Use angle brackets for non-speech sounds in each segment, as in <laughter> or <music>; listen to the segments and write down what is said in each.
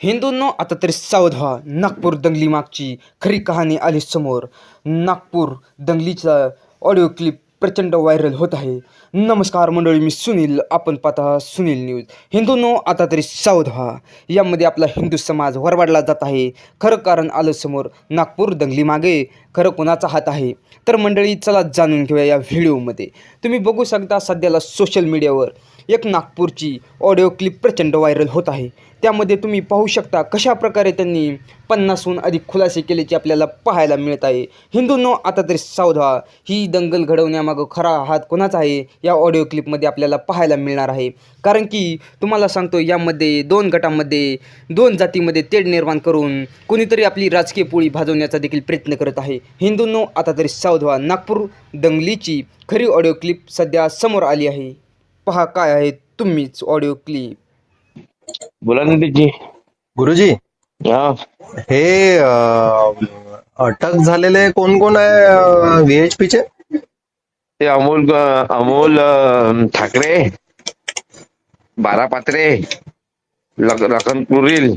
हिंदूंनो आता तरी सावध व्हा नागपूर दंगलीमागची खरी कहाणी आली समोर. नागपूर दंगलीचा ऑडिओ क्लिप प्रचंड व्हायरल होत आहे. नमस्कार मंडळी मी सुनील. आपण पाहता सुनील न्यूज हिंदूंनो आता तरी सावध व्हा यामध्ये आपला हिंदू समाज वरवाडला जात आहे. खरं कारण आलं समोर नागपूर दंगली मागे खरं कोणाचा हात आहे? तर मंडळी चला जाणून घेऊया या व्हिडिओमध्ये तुम्ही बघू शकता सध्याला सोशल मीडियावर एक नागपूरची ऑडिओ क्लिप प्रचंड व्हायरल होत आहे. त्यामध्ये तुम्ही पाहू शकता कशा प्रकारे त्यांनी पन्नासहून अधिक खुलासे केल्याचे आपल्याला पाहायला मिळत आहे. हिंदूंनो आता तरी सावधा. ही दंगल घडवण्यामागं खरा हात कोणाचा आहे? या ऑडिओ क्लिपमध्ये आपल्याला पाहायला मिळणार आहे. कारण की तुम्हाला सांगतो यामध्ये दोन गटामध्ये दोन जातीमध्ये तेढ निर्माण करून कोणीतरी आपली राजकीय पोळी भाजवण्याचा देखील प्रयत्न करत आहे. हिंदूंनो आता तरी सावधवा नागपूर दंगलीची खरी ऑडिओ क्लिप सध्या समोर आली आहे. पहा काय आहे तुम्हीच ऑडिओ क्लिप बोला ना त्याची गुरुजी हा. हे अं, अटक झालेले कोण कोण आहे व्हीएचपी चे? ते अमोल अमोल अं, ठाकरे बारा पात्रे लख- लखन कुरील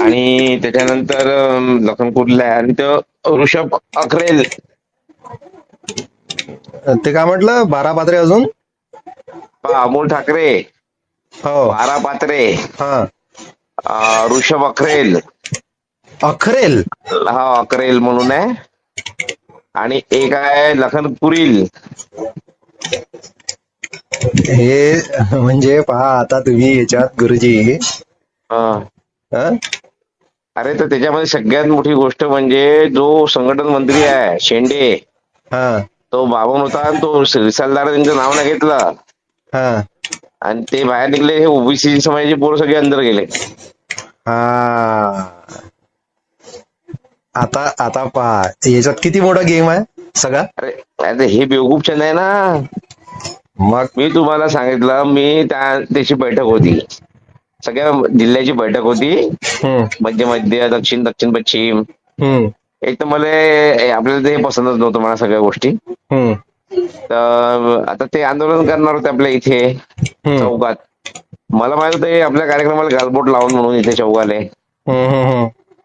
आणि त्याच्यानंतर अं, लखन कुरील आहे आणि तो ऋषभ अखरेल ते काय म्हटलं? बारा पात्रे अजून? अमोल ठाकरे. हो. बारा पात्रे. हा. अं, ऋषभ अखरेल. अखरेल? हा अखरेल म्हणून आहे. आणि एक आहे लखन कुरील हे म्हणजे पहा आता तुम्ही याच्यात गुरुजी. हं? अरे तर त्याच्यामध्ये सगळ्यात मोठी गोष्ट म्हणजे जो संघटन मंत्री आहे शेंडे. हा. तो बाबन होता आणि तो रिसालदार त्यांचं नाव नाही घेतलं. हा. आणि ते बाहेर निघले हे ओबीसी समाजाचे पोरं सगळे अंदर गेले. हा. आता आता पहा याच्यात किती मोठा गेम आहे सगळा? अरे अरे हे बेवकूफ चंद आहे ना. मग? मी तुम्हाला सांगितलं मी त्या त्याची बैठक होती. सगळ्या जिल्ह्याची बैठक होती. हम्म. मध्य मध्य दक्षिण दक्षिण पश्चिम. हम्म. एक तर मला आपल्याला ते पसंतच नव्हतं मला सगळ्या गोष्टी. तर आता ते आंदोलन करणार होते आपल्या इथे चौकात. मला माहीत होतं आपल्या कार्यक्रमाला गालबोट लावून म्हणून इथे चौकाले.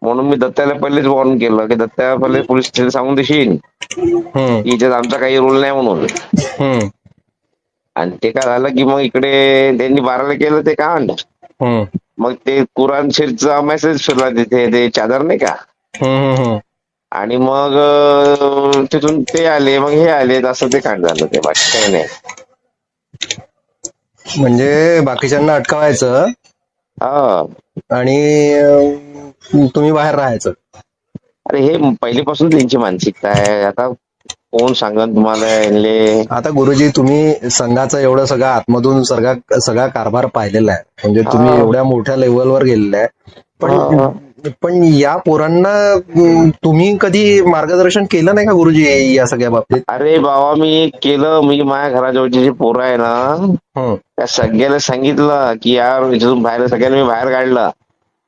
म्हणून मी दत्ताला पहिलेच वॉर्न केलं की दत्ता पहिले पोलीस स्टेशन सांगून देशील. याच्यात आमचा काही रोल नाही म्हणून. आणि ते काय झालं की मग इकडे त्यांनी बाराला केलं ते कांड. मग ते कुराण शिरचा मेसेज फिरला तिथे ते चादर नाही का? आणि मग तिथून ते आले मग हे आले असं ते कांड झालं ते बाकी काही नाही. म्हणजे बाकीच्यांना अटकावायचं हा. आणि तुम्ही बाहेर राहायचं. अरे हे पहिलीपासून त्यांची मानसिकता आहे. आता कोण सांगन तुम्हाला आता गुरुजी तुम्ही संघाचं एवढं सगळं आतमधून सगळा सगळा कारभार पाहिलेला आहे. म्हणजे तुम्ही. एवढ्या मोठ्या लेवलवर गेलेले आहे. पण पण या पोरांना तुम्ही कधी मार्गदर्शन केलं नाही का गुरुजी या सगळ्या बाबतीत? अरे बाबा मी केलं. मी माझ्या घराजवळची जी पोरं आहे ना हं, त्या सगळ्याला सांगितलं की यार इथून बाहेर सगळ्यांना मी बाहेर काढलं.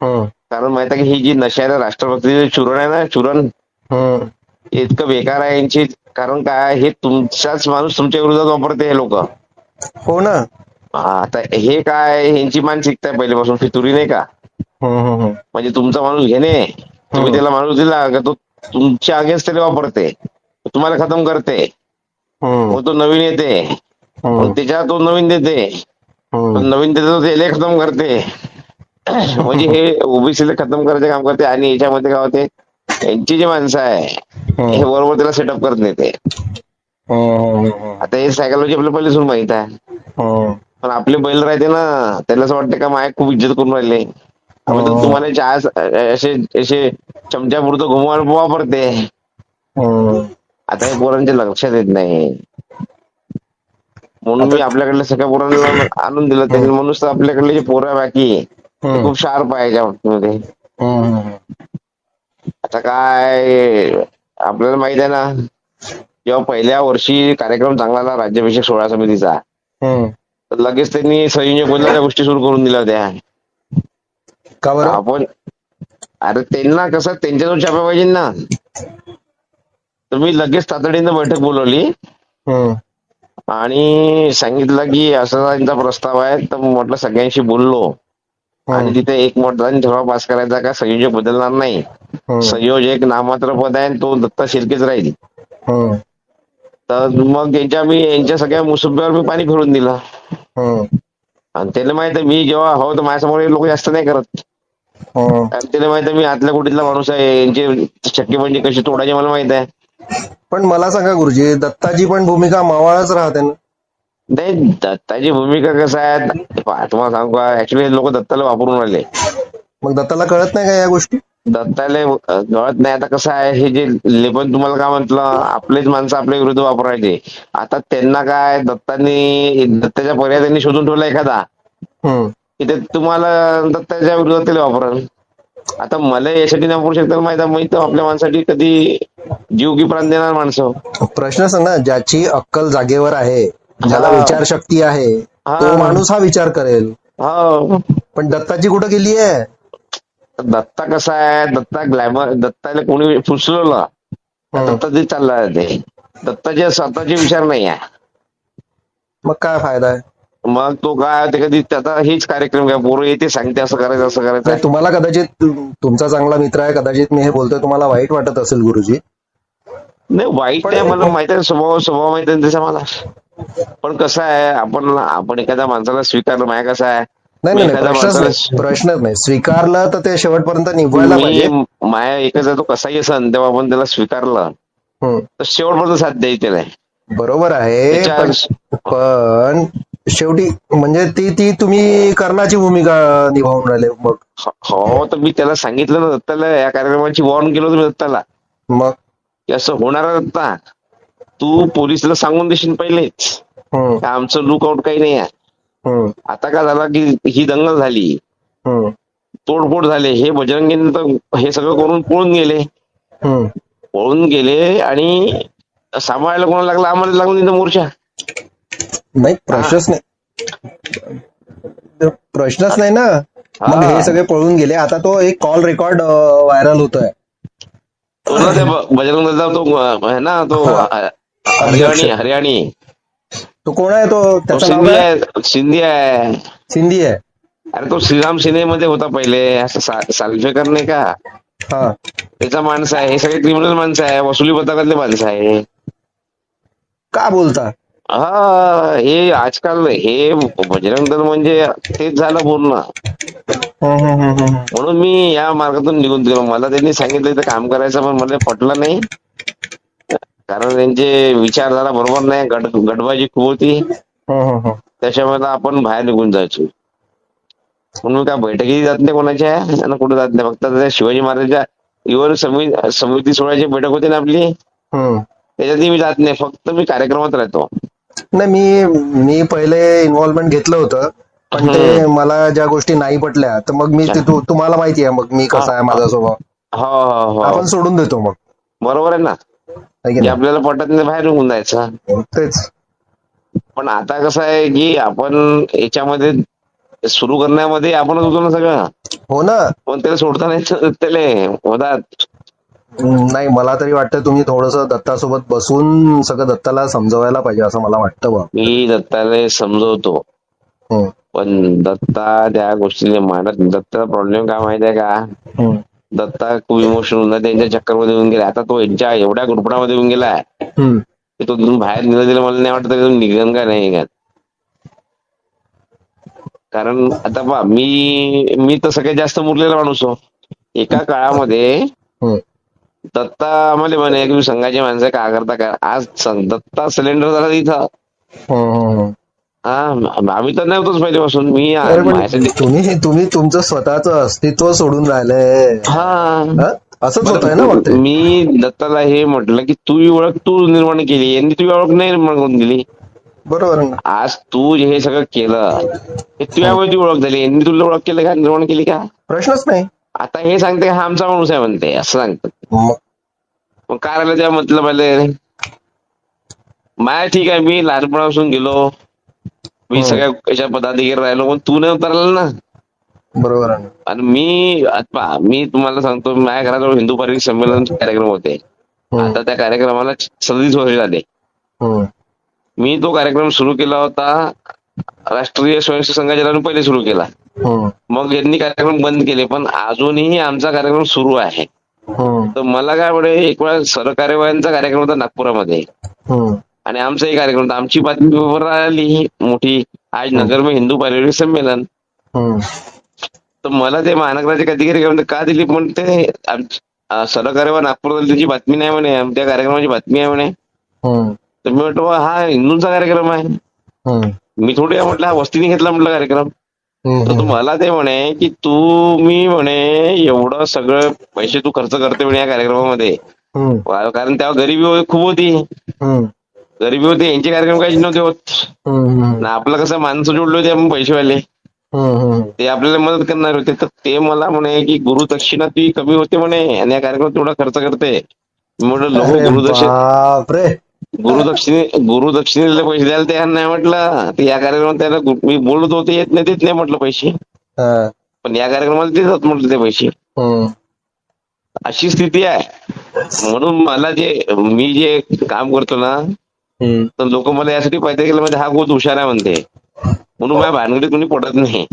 हं, कारण माहिती आहे की ही जी नशा आहे ना राष्ट्रभक्तीचे चुरण आहे ना चुरण हं. इतकं बेकार आहे यांची. कारण काय हे तुमचाच माणूस तुमच्या विरोधात वापरते हे लोक. हो ना. आता हे काय ह्यांची मानसिकता आहे पहिल्यापासून फितुरी नाही का. म्हणजे तुमचा माणूस घेणे तुम्ही. त्याला माणूस दिला का तो तुमच्या अगेन्स्ट त्याला वापरते. तुम्हाला खतम करते. मग तो नवीन येते. मग त्याच्यात तो नवीन देते. नवीन देते तो त्याला खतम करते. <laughs> म्हणजे हे ओबीसीला खतम करायचं काम करते आणि याच्यामध्ये काय होते यांची जी माणसं आहे हे बरोबर त्याला सेटअप करत नेते आता हे सायकोलॉजी आपल्या पहिलेसून माहीत आहे. हं. पण आपले बैल राहते ना त्याला असं वाटतं का माय खूप इज्जत करून राहिले. तर हो. तुम्हाला चहा असे असे चमच्या पुरतं घुमवायला वापरते हं. आता हे पोरांच्या लक्षात येत नाही म्हणून मी आपल्याकडल्या सगळ्या पोरांना आणून दिलं त्यांनी म्हणून तर आपल्याकडले जे पोरं बाकी ते हं, खूप शार्प आहे याच्या बाबतीमध्ये हं, हं. आता काय आपल्याला माहीत आहे ना जेव्हा पहिल्या वर्षी कार्यक्रम चांगला आला राज्याभिषेक सोहळा समितीचा हं. तर लगेच त्यांनी संयोजक बोलल्या गोष्टी सुरू करून दिल्या होत्या का बरं? आपण अरे त्यांना कसं त्यांच्याजवळ छापा पाहिजे ना. तर मी लगेच तातडीनं बैठक बोलवली. आणि सांगितलं की असा त्यांचा प्रस्ताव आहे तर म्हटलं सगळ्यांशी बोललो. आणि तिथे एक मतदान ठराव पास करायचा का संयोजक बदलणार नाही. हम्म, संयोजक नामात्र पद आहे आणि तो दत्ता शिर्केच राहील. हम्म, तर मग यांच्या मी यांच्या सगळ्या मुसुब्यावर मी पाणी फिरून दिलं. हम्म, आणि त्याला माहीत आहे मी जेव्हा हो तर माझ्यासमोर लोक जास्त नाही करत. कारण त्याला माहीत आहे मी आतल्या कुटीतला माणूस आहे यांची शक्य म्हणजे कशी तोडायची मला माहीत आहे. पण मला सांगा गुरुजी दत्ताची पण भूमिका मावाळच राहते ना? नाही दत्ताची भूमिका कसं आहे पहा, तुम्हाला सांगू का ऍक्च्युली लोक दत्ताला वापरून राहिले मग दत्ताला कळत नाही का या गोष्टी? दत्ताला अं, कळत नाही आता कसं आहे हे जे लेपन तुम्हाला काय म्हंटल आपलेच माणसं आपल्या विरुद्ध वापरायचे. आता त्यांना काय दत्तांनी दत्ताच्या पर्याय त्यांनी शोधून ठेवला एखादा. हम्म. की ते तुम्हाला दत्ताच्या विरोधात वापराल आता मला यासाठी नाही वापरू शकतात माहिती माहिती आपल्या माणसाठी कधी जीव की प्राण देणार माणसं. प्रश्नच आहे ना ज्याची अक्कल जागेवर आहे ज्याला. विचार शक्ती आहे हा. तो माणूस हा विचार करेल. हो. पण दत्ताची कुठं गेली आहे दत्ता कसा आहे? दत्ता ग्लॅमर दत्ताला कोणी फुसलवलं. दत्ता ते चालला ते. दत्ताचे स्वतःचे विचार नाही आहे. मग काय फायदा आहे? मग तो काय ते कधी त्याचा हेच कार्यक्रम काय पोरं येते सांगते असं करायचं असं करायचं नाही, तुम्हाला कदाचित तुमचा चांगला मित्र आहे कदाचित मी हे बोलतोय तुम्हाला वाईट वाटत असेल गुरुजी. नाही वाईट नाही मला माहिती आहे स्वभाव स्वभाव माहिती आहे त्याचा मला. पण कसं आहे आपण आपण एखाद्या माणसाला स्वीकारलं माया कसं आहे? नाही नाही नाही, एखाद्या नाही माणसाला प्रश्नच नाही. स्वीकारलं तर ते शेवटपर्यंत निभवायला पाहिजे. माया एकच तो कसाही असन तेव्हा आपण त्याला स्वीकारलं. तर शेवटपर्यंत साथ द्यायची त्याला बरोबर आहे पण पण शेवटी म्हणजे ती ती तुम्ही कर्णाची भूमिका निभावून राहिले मग. हो तर मी त्याला सांगितलं ना दत्ताला या कार्यक्रमाची वॉर्न केलं होतं मी दत्ताला. मग? की असं होणार दत्ता. तू पोलिसला सांगून देशील पहिलेच. का आमचं लुकआउट काही नाही आहे? आता काय झालं की ही दंगल झाली? तोडफोड झाले? हे बजरंगीने तर हे सगळं करून पळून गेले. पळून गेले आणि सांभाळायला कोणाला लागला? आम्हाला लागून तिथं मोर्चा. नाही प्रश्नच नाही. प्रश्नच नाही ना. मग हा. सगळे पळून गेले. आता तो एक कॉल रेकॉर्ड व्हायरल होतोय. बजरंग दलचा तो आहे ना तो हरियाणी हरियाणी. तो कोण आहे तो? सिंधी आहे सिंधी आहे. सिंधी आहे. अरे तो श्रीराम सेनेमध्ये होता पहिले. असं सालफेकर नाही का? हा. त्याचा माणूस आहे. हे सगळे क्रिमिनल माणसं आहे. वसुली पथकातले माणसं आहे. का बोलता? हा हे आजकाल हे बजरंग दल म्हणजे तेच झालं पूर्ण. हम्म, हम्म, हम्म. म्हणून मी या मार्गातून निघून गेलो. मला त्यांनी सांगितलं इथं काम करायचं पण मला पटलं नाही. कारण त्यांचे विचारधारा बरोबर नाही गट गटबाजी खूप होती. त्याच्यामुळे आपण बाहेर निघून जायचो. म्हणून काय बैठकी जात नाही कोणाच्या आणि कुठे जात नाही. फक्त शिवाजी महाराजांच्या इव्हन समिती समिती सोहळ्याची बैठक होती ना आपली. त्याच्यातही मी जात नाही. फक्त मी कार्यक्रमात राहतो. नाही मी मी पहिले इन्व्हॉल्वमेंट घेतलं होतं. पण ते मला ज्या गोष्टी नाही पटल्या तर मग मी तुम्हाला माहिती आहे मग मी कसा आहे माझा स्वभाव. हो हो हो. आपण सोडून देतो मग. बरोबर आहे ना? आपल्याला पटत नाही बाहेर निघून जायचं? तेच. पण आता कसं आहे की आपण याच्यामध्ये सुरू करण्यामध्ये आपणच होतो ना सगळं. हो ना. पण त्याला सोडता नाही. त्याले होतात. नाही मला तरी वाटतं तुम्ही थोडस दत्तासोबत बसून सगळं दत्ताला समजवायला पाहिजे असं मला वाटतं बा मी दत्ताला समजवतो. हम्म, पण दत्ता त्या गोष्टीने मानत नाही. दत्ताचा प्रॉब्लेम काय माहिती आहे का? हम्म, दत्ता खूप इमोशनल होऊन त्यांच्या चक्करमध्ये येऊन गेला. आता तो यांच्या एवढ्या ग्रुपडामध्ये येऊन गेलाय हम्म. की तो तिथून बाहेर निघाला दिला मला नाही वाटत तो निघन का नाही निघत. कारण आता पहा मी मी तर सगळ्यात जास्त मुरलेला माणूस हो एका काळामध्ये हम्म. दत्ता आम्हाला म्हणे तुम्ही संघाची माणसं का करता का आज दत्ता सिलेंडर झाला तिथं. हम्म, हम्म. हा. आम्ही तर नव्हतोच पहिल्यापासून मी तुम्ही तुम्ही तुमचं स्वतःच अस्तित्व सोडून राहिलंय. हा. हं? असंच होत आहे ना मी दत्ताला हे म्हटलं की तू ही ओळख तू निर्माण केली. यांनी तुझी ओळख नाही निर्माण करून दिली. बरोबर आज तू हे सगळं केलं हे तुझ्यामुळे ती ओळख झाली. यांनी तुला ओळख केली का? निर्माण केली का? प्रश्नच नाही. आता हे सांगते हा आमचा माणूस आहे म्हणते असं सांगतात मग? काय राहिलं त्या म्हटलं पहिले माय ठीक आहे मी लहानपणापासून गेलो. मी. सगळ्या याच्या पदाधिकारी राहिलो पण तू नाही उतरला ना. बरोबर आहे आणि मी आता मी तुम्हाला सांगतो माझ्या घराजवळ हिंदू पारिवारिक संमेलन कार्यक्रम होते. आता त्या कार्यक्रमाला सदतीस वर्ष झाले. मी तो कार्यक्रम सुरू केला होता राष्ट्रीय स्वयंसेवक संघाच्या पहिले सुरू केला. हम्म, मग यांनी कार्यक्रम बंद केले पण अजूनही आमचा कार्यक्रम सुरू आहे. हम्म, तर मला काय म्हणे एक वेळा सरकार्यवाह्यांचा कार्यक्रम होता नागपुरामध्ये. हम्म, आणि आमचाही कार्यक्रम होता. आमची बातमी पेपरवर आली मोठी आज नगर में हिंदू पारिवारिक संमेलन. तर मला ते महानगराचे अधिकारी म्हणते का दिली पण ते सरकार्यवाह नागपूर त्याची बातमी नाही म्हणे त्या कार्यक्रमाची बातमी आहे म्हणे. तर मी म्हटलं "वा, हा हिंदूंचा कार्यक्रम आहे. मी थोडी म्हटलं हा वस्तीने घेतला म्हटलं कार्यक्रम. तर तू मला ते म्हणे की तू मी म्हणे एवढं सगळं पैसे तू खर्च करते म्हणे या कार्यक्रमामध्ये. कारण तेव्हा गरिबी खूप होती. गरिबी होती यांचे कार्यक्रम काहीच नव्हते होत. ना आपलं कसं माणसं जोडले होते पैसेवाले. ते आपल्याला मदत करणार होते. तर ते मला म्हणे की गुरुदक्षिणा ती कमी होते म्हणे. आणि या कार्यक्रमात तेवढा खर्च करते. म्हटलं गुरुदक्षिण गुरुदक्षिणे गुरुदक्षिणेला पैसे द्यायला तयार नाही म्हटलं ते या कार्यक्रमात त्याला मी बोलत होते येत नाही देत नाही म्हटलं पैसे. हा, पण या कार्यक्रमाला देतात म्हटलं ते पैसे. अशी स्थिती आहे. म्हणून मला जे मी जे काम करतो ना. तर लोक मला यासाठी पाहिजे केलं म्हणजे हा खूप हुशार आहे म्हणते. म्हणून माझ्या भानगडीत कोणी पडत नाही.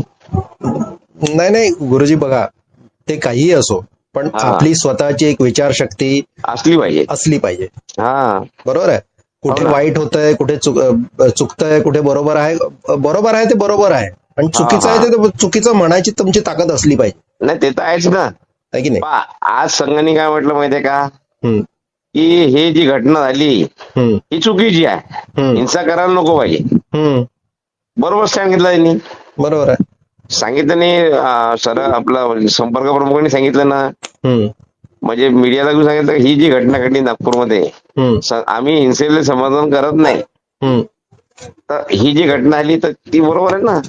नाही नाही गुरुजी बघा ते काहीही असो पण. आपली स्वतःची एक विचारशक्ती असली पाहिजे. असली पाहिजे. हा. बरोबर आहे? कुठे हो. वाईट होतंय कुठे चुकतंय कुठे बरोबर आहे बरोबर आहे ते बरोबर आहे. आणि चुकीचं आहे ते चुकीचं म्हणायची तुमची ताकद असली पाहिजे. नाही ते तर आहेच ना. की नाही? आज संघाने काय म्हटलं माहितीये का? की हे जी घटना झाली ही चुकीची आहे. हिंसा करायला नको पाहिजे. बरोबर सांगितलं त्यांनी बरोबर आहे. सांगितलं नाही सर आपला संपर्क प्रमुखांनी सांगितलं ना. म्हणजे मीडियाला घेऊन सांगितलं ही जी घटना घडली नागपूरमध्ये आम्ही हिंसेला समर्थन करत नाही. तर ही जी घटना आली तर ती बरोबर आहे ना?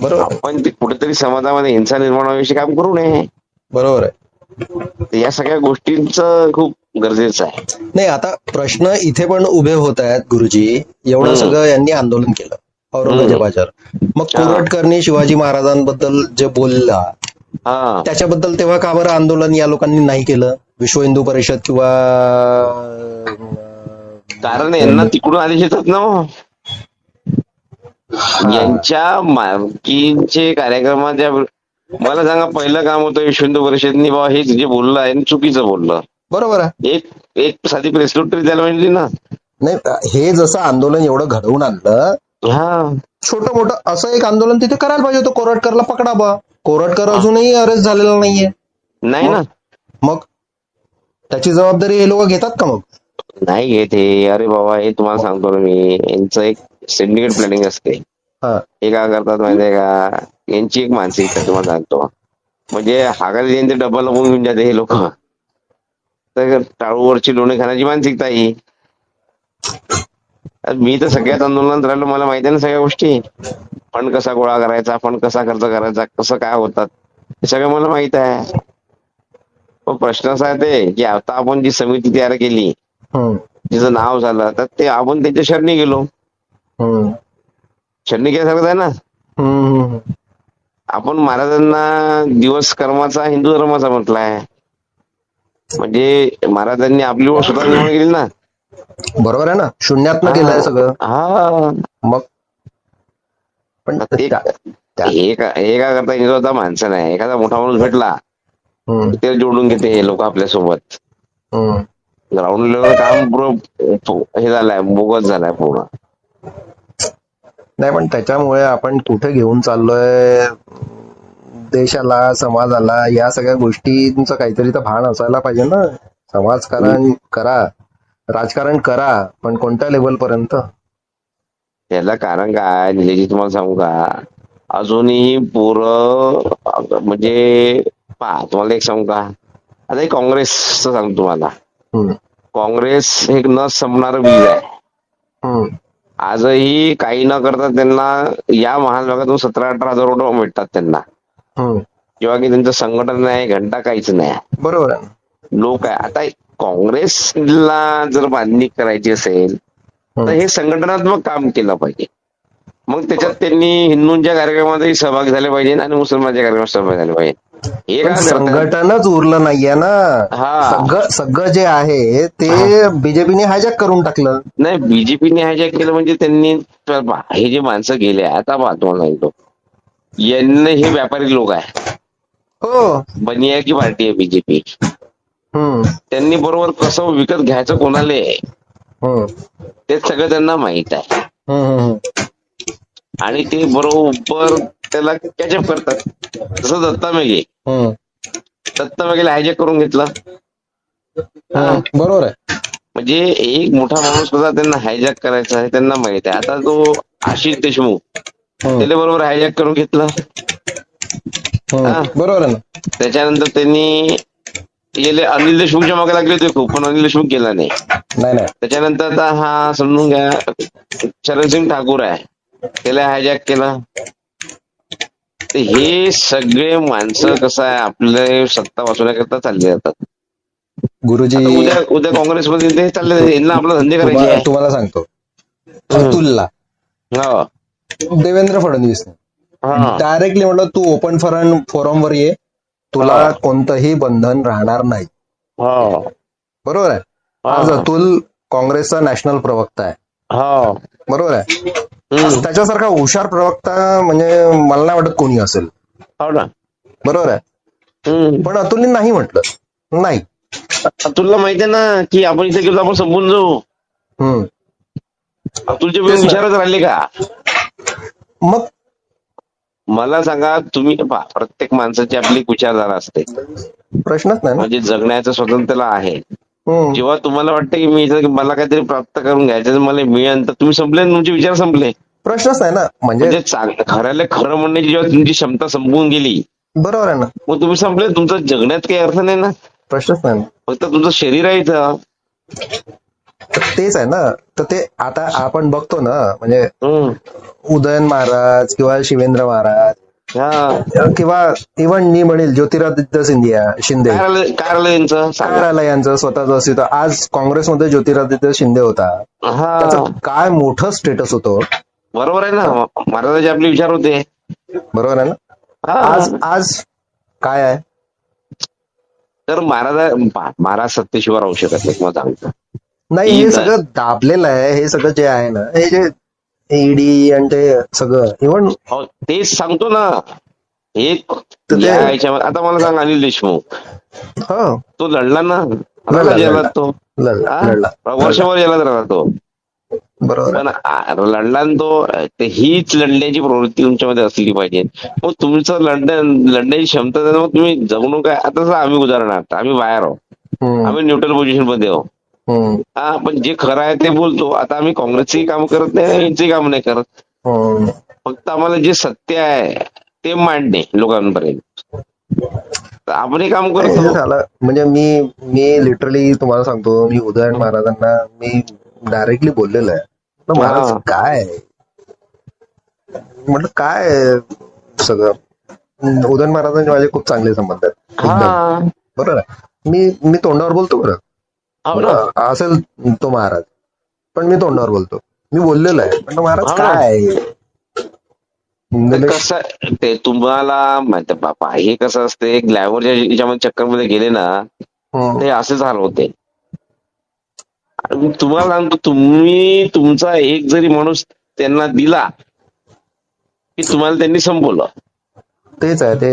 बरोबर. आपण ती कुठेतरी समाजामध्ये हिंसा निर्माण होण्याविषयी काम करू नये. बरोबर आहे. या सगळ्या गोष्टींचं खूप गरजेचं आहे. नाही आता प्रश्न इथे पण उभे होत आहेत गुरुजी. एवढं. सगळं यांनी आंदोलन केलं औरंगजेबाच्यावर. मग. कोरटकरनी शिवाजी महाराजांबद्दल जे बोलला त्याच्याबद्दल तेव्हा का बरं आंदोलन या लोकांनी नाही केलं? विश्व हिंदू परिषद किंवा कारण यांना तिकडून आदेश येतात ना हो. यांच्या मालकींचे कार्यक्रमाच्या मला सांगा पहिलं काम होतं विश्व हिंदू परिषदनी बाबा हे जे बोललं आहे चुकीचं बोललं. बरोबर आहे. एक एक साधी प्रेस तरी द्यायला पाहिजे ना. नाही हे जसं आंदोलन एवढं घडवून आणलं हा. छोटं मोठं असं एक आंदोलन तिथे करायला पाहिजे होतं कोरटकरला पकडा बा. कोरटकर अजूनही अरेस्ट झालेला नाहीये. नाही ना. मग? त्याची जबाबदारी हे लोक घेतात का मग? नाही घेत हे. अरे बाबा हे तुम्हाला सांगतो ना मी. यांचं एक सिंडिकेट प्लॅनिंग असते. हा. हे काय करतात माहितीये का? यांची एक मानसिकता तुम्हाला सांगतो. म्हणजे हागायला यांचे डब्बा लपून घेऊन जाते हे लोक. तर टाळूवरची लोणी खाण्याची मानसिकता ही. मी तर सगळ्यात आंदोलनात राहिलो मला माहिती आहे ना सगळ्या गोष्टी. फंड कसा गोळा करायचा फंड कसा खर्च करायचा कसं काय होतात हे सगळं मला माहीत आहे. पण प्रश्न असा आहे ते की आता आपण जी समिती तयार केली तिचं नाव झालं तर ते आपण त्यांच्या शरणी गेलो. हम्म, शरणी गेल्यासारखं आहे ना? हम्म. आपण महाराजांना दिवस कर्माचा हिंदू धर्माचा म्हटलाय. म्हणजे महाराजांनी आपली ओळख स्वतः निर्माण केली ना? बरोबर आहे ना? शून्यातनं केलंय सगळं. हा. मग पण हे का काय करता हिंदू होता माणसं नाही. एखादा मोठा माणूस भेटला ते जोडून घेते हे लोक आपल्यासोबत. हम्म. ग्राउंड लेवल काम हे झालंय बोगस झालाय पूर्ण. नाही पण त्याच्यामुळे आपण कुठे घेऊन चाललोय? देशाला समाजाला या सगळ्या गोष्टींचं काहीतरी तर भान असायला पाहिजे ना. समाजकारण करा राजकारण करा पण कोणत्या लेवल पर्यंत? त्याला कारण काय? निलेजी तुम्हाला सांगू का? अजूनही पोरं म्हणजे पहा तुम्हाला एक सांगू का? आता हे काँग्रेसचं सांगतो तुम्हाला. काँग्रेस हे न संपणारं बीज आहे. आजही काही न करता त्यांना या महाभागातून सतरा अठरा हजार रुपये भेटतात त्यांना. किंवा की त्यांचं संघटन नाही घंटा काहीच नाही. बरोबर लोक आहे. आता काँग्रेसला जर बांधणी करायची असेल तर हे. संघटनात्मक काम केलं पाहिजे. मग त्याच्यात त्यांनी हिंदूंच्या कार्यक्रमातही सहभागी झाले पाहिजे आणि मुसलमानच्या कार्यक्रमात सहभागी झाले पाहिजे. हे काय संघटनच उरलं नाहीये ना. हा. सगळं सगळं जे आहे ते बीजेपीने हायजॅक करून टाकलं. नाही बीजेपीने हायजॅक केलं म्हणजे त्यांनी हे जे माणसं गेले आता पहा तुम्हाला सांगतो यांना हे व्यापारी लोक आहे हो. बनिया की पार्टी आहे बीजेपी. त्यांनी बरोबर कसं विकत घ्यायचं कोणाले हम्म ते सगळं त्यांना माहीत आहे. आणि ते बरोबर त्याला कॅचअप करतात जसं दत्ता मेघे. दत्ता मेघेला हायजॅक करून घेतला. बरोबर आहे म्हणजे एक मोठा माणूस कसा त्यांना हायजॅक करायचा आहे त्यांना माहीत आहे आता तो आशिष देशमुख. त्याला बरोबर हायजॅक करून घेतला. हा. बरोबर त्याच्यानंतर त्यांनी गेले अनिल देशमुखच्या मागे लागले होते खूप पण अनिल देशमुख गेला नाही. नाही नाही. त्याच्यानंतर आता हा समजून घ्या चरणसिंग ठाकूर आहे. त्याला हायजॅक केला. तर हे सगळे माणसं कसं आहे आपले सत्ता वाचवण्याकरता चालले जातात. गुरुजी उद्या उद्या काँग्रेसमध्ये ते चालले जातात. यांना आपला धंदे करायचे तुम्हाला आहे. तुम्हाला सांगतो. अतुलला. हो. देवेंद्र फडणवीस हा. डायरेक्टली म्हटलं तू ओपन फोरम फोरम वर ये. तुला. कोणतंही बंधन राहणार नाही हो. बरोबर आहे आज. अतुल काँग्रेसचा नॅशनल प्रवक्ता आहे हो. बरोबर आहे. त्याच्यासारखा हुशार प्रवक्ता म्हणजे मला नाही वाटत कोणी असेल हो ना बरोबर आहे. पण अतुलने नाही म्हटलं नाही तुला माहिती आहे ना की आपण इथे गेलो आपण संपून जाऊ ना. विचारच राहिले का मग मला सांगा तुम्ही पहा, प्रत्येक माणसाची आपली विचारधारा असते. प्रश्नच नाही ना. म्हणजे जगण्याचं स्वातंत्र्य आहे. हम्म. जेव्हा तुम्हाला वाटतं की मी इथं- मला काहीतरी प्राप्त करून घ्यायचं आहे, मला मिळेल तर तुम्ही संपले तुमचे विचार संपले. प्रश्नच नाही ना. म्हणजे म्हणजे चांग- खऱ्याला खरं म्हणण्याची जेव्हा तुमची क्षमता संपवून गेली बरोबर आहे ना. मग तुम्ही संपले तुमचं जगण्यात काही अर्थ नाही ना. प्रश्नच नाही ना. फक्त तुमचं शरीर आहे इथं. तेच आहे ना. तर ते आता आपण बघतो ना म्हणजे. उदयन महाराज किंवा शिवेंद्र महाराज किंवा इव्हन मी म्हणेल ज्योतिरादित्य सिंधिया शिंदे. काय राहिलं काय राहिलं यांचं काय सांगा राहिलं यांचं स्वतःच अस्तित्व. आज काँग्रेसमध्ये ज्योतिरादित्य शिंदे होता. हा. त्याचं काय मोठं स्टेटस होतं. बरोबर आहे ना. महाराजाचे आपले विचार होते. बरोबर आहे ना? आज आज काय आहे? तर महाराज महाराज सत्तेशिवाय राहू शकत नाही तुम्हाला सांगतो. नाही हे आहे. सगळं दाबलेलं आहे हे सगळं जे आहे ना हे जे ईडी आणि ते सगळं इव्हन हो तेच सांगतो ना. हे ह्याच्यामध्ये आता मला सांग अनिल देशमुख. हो. तो लढला ना. जेलात तो? वर्षभर जेलात राहिला तो बरोबर आहे. पण लढला तो हीच लढण्याची प्रवृत्ती तुमच्यामध्ये असली पाहिजे. मग तुमचं लढण्या लढण्याची क्षमता आहे मग तुम्ही जगणू काय आता आम्ही उदाहरणार्थ आम्ही बाहेर आहोत. आम्ही न्यूट्रल पोझिशनमध्ये आहोत. हा पण जे खरं आहे ते बोलतो. आता आम्ही काँग्रेसचंही काम करत नाही यांचंही काम नाही करत. फक्त आम्हाला जे सत्य आहे ते मांडणे लोकांपर्यंत. आपण हे काम करतो झालं. म्हणजे मी मी लिटरली तुम्हाला सांगतो मी उदयन महाराजांना मी डायरेक्टली बोललेलो आहे. महाराज. काय? म्हटलं काय सगळं? उदयन महाराजांचे माझे खूप चांगले संबंध आहेत. हा. बरोबर मी मी तोंडावर बोलतो बरं. असेल तो महाराज. पण मी तोंडावर बोलतो. मी बोललेलो आहे. म्हटलं महाराज हा. काय? म्हणजे कसं ते तुम्हाला माहिती बापा हे कसं असते ग्लॅमरच्या याच्यामध्ये चक्करमध्ये गेले ना हम्म, ते असेच हाल होते. तुम्हाला सांगतो तुम्ही तुमचा एक जरी माणूस त्यांना दिला की तुम्हाला त्यांनी संपवलं. तेच आहे ते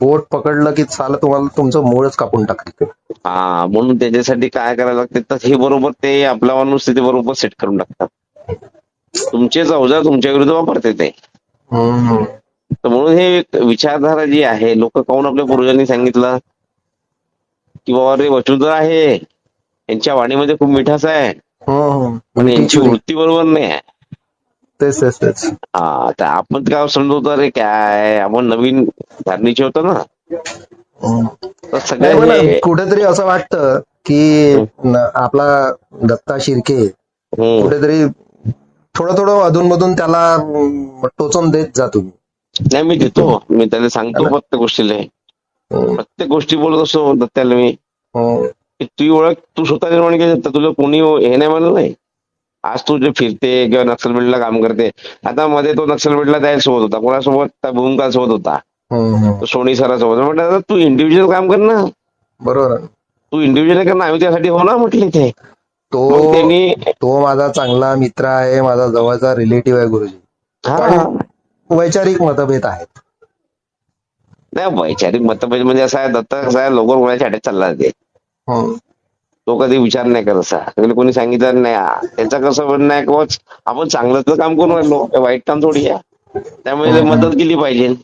बोट पकडलं की साला तुम्हाला तुमचं मूळच कापून टाकते हा म्हणून त्याच्यासाठी काय करायला लागते तर हे बरोबर ते आपला माणूस तिथे बरोबर सेट करून टाकतात. तुमचेच अवजार तुमच्या विरुद्ध वापरते ते. तर म्हणून हे विचारधारा जी आहे लोक काहून आपल्या पूर्वजांनी सांगितलं की बाबा रे वसुंधरा आहे यांच्या वाणीमध्ये खूप मिठास आहे. पण यांची वृत्ती बरोबर नाही आहे. तेच तेच तेच हा तर आपण काय समजवतो रे काय आपण नवीन धारणीचे होतो ना. तर नाही सगळे मला हे- कुठेतरी असं वाटतं की न- आपला दत्ता शिर्के हम्म. कुठेतरी थोडं थोडं अधूनमधून त्याला अं, टोचून देत जा तुम्ही नाही मी देतो मी त्याला सांगतो प्रत्येक गोष्टीला हम्म. प्रत्येक गोष्टी बोलत असतो दत्त्याला मी हम्म. की तुझी ओळख तू स्वतः निर्माण केली तर तुला कोणी हे नाही म्हणलं नाही आज तू जे फिरते किंवा नक्षलबेडला काम करते आता मध्ये तो नक्षलबेडला जायला सोबत होता. कोणासोबत? त्या भूमकाल सोबत होता. सोनी सरासोबत. म्हटलं "दादा, तू इंडिव्हिज्युअल काम कर ना. बरोबर. तू इंडिव्हिज्युअल कर ना आम्ही त्यासाठी हो ना म्हटले ते तो त्यांनी तो माझा चांगला मित्र आहे माझा जवळचा रिलेटिव्ह आहे गुरुजी. हा. वैचारिक मतभेद आहेत. नाही वैचारिक मतभेद म्हणजे असं आहे दत्त कसं आहे लोक कोणाच्या अटॅच चालला ते. तो कधी विचार नाही करत असा त्याला कोणी सांगितलं नाही. त्याचं कसं म्हणणं आहे की आपण चांगलं काम करून राहिलो हे वाईट काम थोडी आहे त्यामुळे मदत केली पाहिजे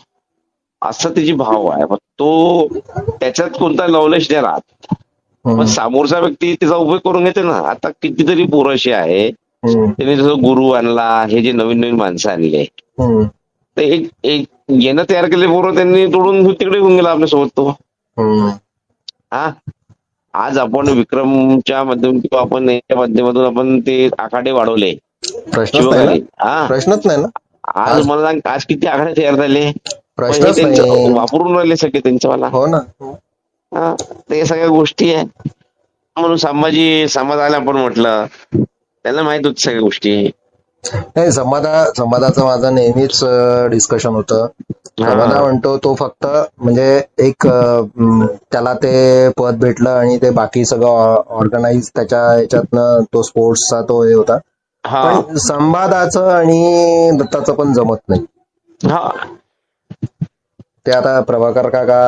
असं त्याची भाव आहे पण तो त्याच्यात कोणता लवलेश नाही राहत पण. समोरचा व्यक्ती त्याचा उपयोग करून घेते ना आता कितीतरी पोरं अशी आहे. त्यांनी जसं गुरु आणला हे जे नवीन नवीन माणसं आणले. तर एक एक येणं तयार केले पोरं त्यांनी तोडून तिकडे येऊन गेला आपल्यासोबत तो. हा आज आपण विक्रमच्या माध्यमातून किंवा आपण याच्या माध्यमातून आपण ते आखाडे वाढवले. प्रश्नच नाही ना? हा. आज मला सांग आज किती आखाडे तयार झाले? पण वापरून राहिले सगळे त्यांच्यावाला हो ना. हा ते सगळ्या गोष्टी आहे. म्हणून समाजी समाजाला आपण म्हटलं त्याला माहीत होत सगळ्या गोष्टी. नाही समाधा समाधाचं माझं नेहमीच डिस्कशन होतं. समाधा म्हणतो तो फक्त म्हणजे एक त्याला ते पद भेटलं आणि ते बाकी सगळं ऑर्गनाईज त्याच्या ह्याच्यातनं तो स्पोर्ट्सचा तो हे होता. पण संवादाचं आणि दत्ताचं पण जमत नाही. हा. ते आता प्रभाकर काका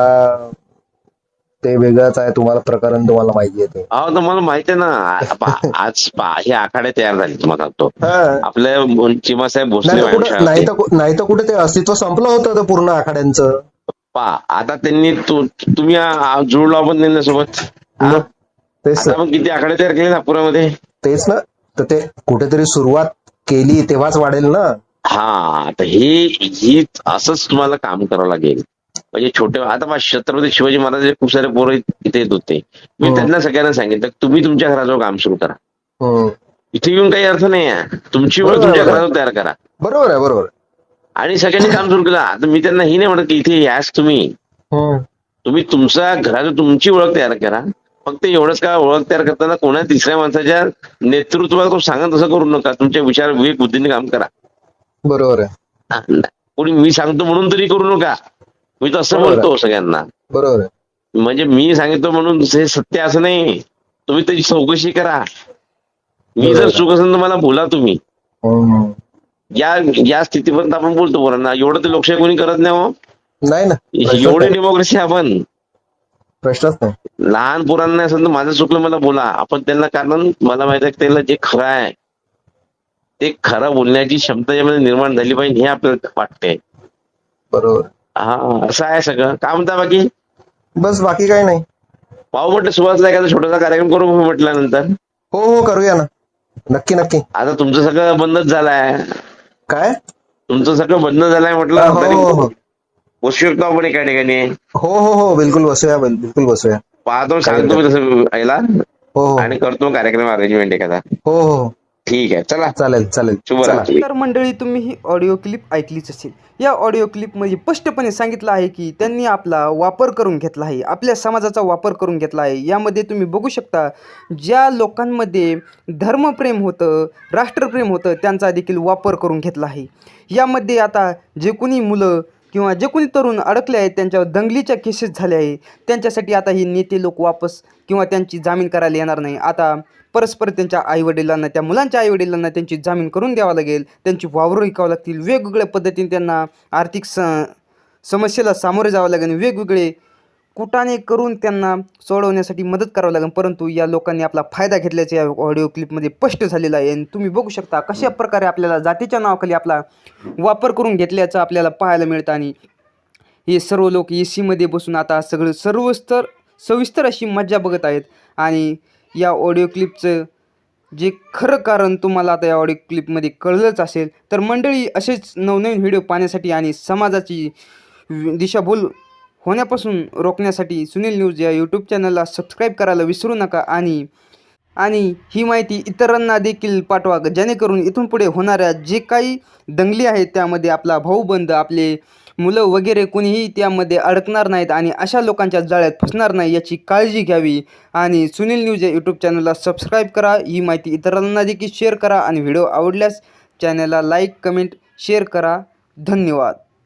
ते वेगळंच आहे तुम्हाला प्रकरण तुम्हाला माहिती आहे ते. अहो तुम्हाला माहिती आहे ना पा- आज पा- हे आखाडे तयार झाले तुम्हाला सांगतो. हा. आपल्या चिमासाहेब भोसले नाही तर कुठं नाही. तर कु- नाही तर कुठे ते अस्तित्व संपलं होतं ते पूर्ण आखाड्यांचं? पा आता त्यांनी तु- तुम्ही आ- आ- जुळलो आपण त्यांच्यासोबत हा? मग तेच आता मग किती आखाडे तयार केले नागपुरामध्ये? तेच ना. तर ते कुठेतरी सुरुवात केली तेव्हाच वाढेल ना. हा आता हे ही असंच तुम्हाला काम करावं लागेल. म्हणजे छोटे आता माझ्या छत्रपती शिवाजी महाराज खूप सारे पोरं इथे येत होते. मी हो. त्यांना सगळ्यांना सांगितलं तुम्ही तुमच्या घराजवळ काम सुरू करा. हम्म. इथे येऊन काही अर्थ नाही आहे तुमची ओळख तुमच्या. घराजवळ तयार करा. बरोबर आहे बरोबर. आणि सगळ्यांनी काम सुरू केलं. आता मी त्यांना ही नाही म्हणत की इथे यास तुम्ही. हम्म. तुम्ही तुमच्या घरात तुमची ओळख तयार करा. फक्त एवढंच का ओळख तयार करताना कोणा तिसऱ्या माणसाच्या नेतृत्वाला सांगा तसं करू नका. तुमच्या विचार विवेक बुद्धीने काम करा. बरोबर आहे. हा, कोणी मी सांगतो म्हणून तरी करू नका. मी असं आहे. म्हणतो सगळ्यांना. बरोबर म्हणजे मी सांगितलं म्हणून हे सत्य असं नाही. तुम्ही त्याची चौकशी करा. मी जर. चूक असेल तर मला बोला तुम्ही. हम्म. या या स्थितीपर्यंत आपण बोलतो पोरांना एवढं ते लोकशाही कोणी करत नाही हो. नाही ना. एवढे. डेमोक्रेसी आपण. प्रश्नच नाही. लहान पोरांना असेल तर माझं चुकलं मला बोला. आपण त्यांना कारण मला माहीत आहे की त्याला जे खरं आहे ते खरं बोलण्याची क्षमता यामध्ये निर्माण झाली पाहिजे हे आपल्याला वाटतंय. बरोबर. हा असं आहे सगळं. काय म्हणता बाकी? बस बाकी काही नाही. पाहू म्हटलं सुहासला एखादा छोटासा कार्यक्रम करू म्हटल्यानंतर? हो हो करूया ना. नक्की नक्की. आता तुमचं सगळं बंदच झालंय. काय? तुमचं सगळं बंद झालंय म्हटलं हो तरी हो. हो बसू शकतो आपण एका ठिकाणी. हो हो हो बिलकुल बसूया बिल- बिलकुल बसूया. पाहतो सांगतो मी तसं यायला. हो हो. आणि करतो कार्यक्रम अरेंजमेंट एखादा. हो हो. ठीक आहे चला. चालेल चालेल. चला. शुभरात्री तर मंडळी तुम्ही ही ऑडिओ क्लिप ऐकलीच असेल. या ऑडिओ क्लिपमध्ये स्पष्टपणे सांगितलं आहे की त्यांनी आपला वापर करून घेतला आहे आपल्या समाजाचा वापर करून घेतला आहे. यामध्ये तुम्ही बघू शकता ज्या लोकांमध्ये धर्मप्रेम होतं राष्ट्रप्रेम होतं त्यांचा देखील वापर करून घेतला आहे. यामध्ये आता जे कोणी मुलं किंवा जे कोणी तरुण अडकले आहेत त्यांच्यावर दंगलीच्या केसेस झाल्या आहे त्यांच्यासाठी आता ही नेते लोक वापस किंवा त्यांची जामीन करायला येणार नाही. आता परस्पर त्यांच्या आईवडिलांना त्या मुलांच्या आईवडिलांना त्यांची जामीन करून द्यावं लागेल. त्यांची वावरं विकावं लागतील. वेगवेगळ्या पद्धतीने त्यांना आर्थिक स समस्येला सामोरे जावं लागेल. वेगवेगळे कुटाने करून त्यांना सोडवण्यासाठी मदत करावं लागेल. परंतु या लोकांनी आपला फायदा घेतल्याचे या ऑडिओ क्लिपमध्ये स्पष्ट झालेलं आहे. आणि तुम्ही बघू शकता कशा प्रकारे आपल्याला जातीच्या नावाखाली आपला वापर करून घेतल्याचं आपल्याला पाहायला मिळतं. आणि हे सर्व लोक ए सीमध्ये बसून आता सगळं सर्वस्तर सविस्तर अशी मज्जा बघत आहेत. आणि या ऑडिओ क्लिपचं जे खरं कारण तुम्हाला आता या ऑडिओ क्लिपमध्ये कळलंच असेल तर मंडळी असेच नवनवीन व्हिडिओ पाहण्यासाठी आणि समाजाची दिशाभूल होण्यापासून रोखण्यासाठी सुनील न्यूज या यूट्यूब चॅनलला सबस्क्राईब करायला विसरू नका आणि आणि ही माहिती इतरांना देखील पाठवा जेणेकरून इथून पुढे होणाऱ्या जे काही दंगली आहेत त्यामध्ये आपला भाऊबंद आपले मुलं वगैरे कुणीही त्यामध्ये अडकणार नाहीत आणि अशा लोकांच्या जाळ्यात फसणार नाही याची काळजी घ्यावी. आणि सुनील न्यूज या यूट्यूब चॅनलला सबस्क्राईब करा. ही माहिती इतरांना देखील शेअर करा. आणि व्हिडिओ आवडल्यास चॅनलला लाईक कमेंट शेअर करा. धन्यवाद.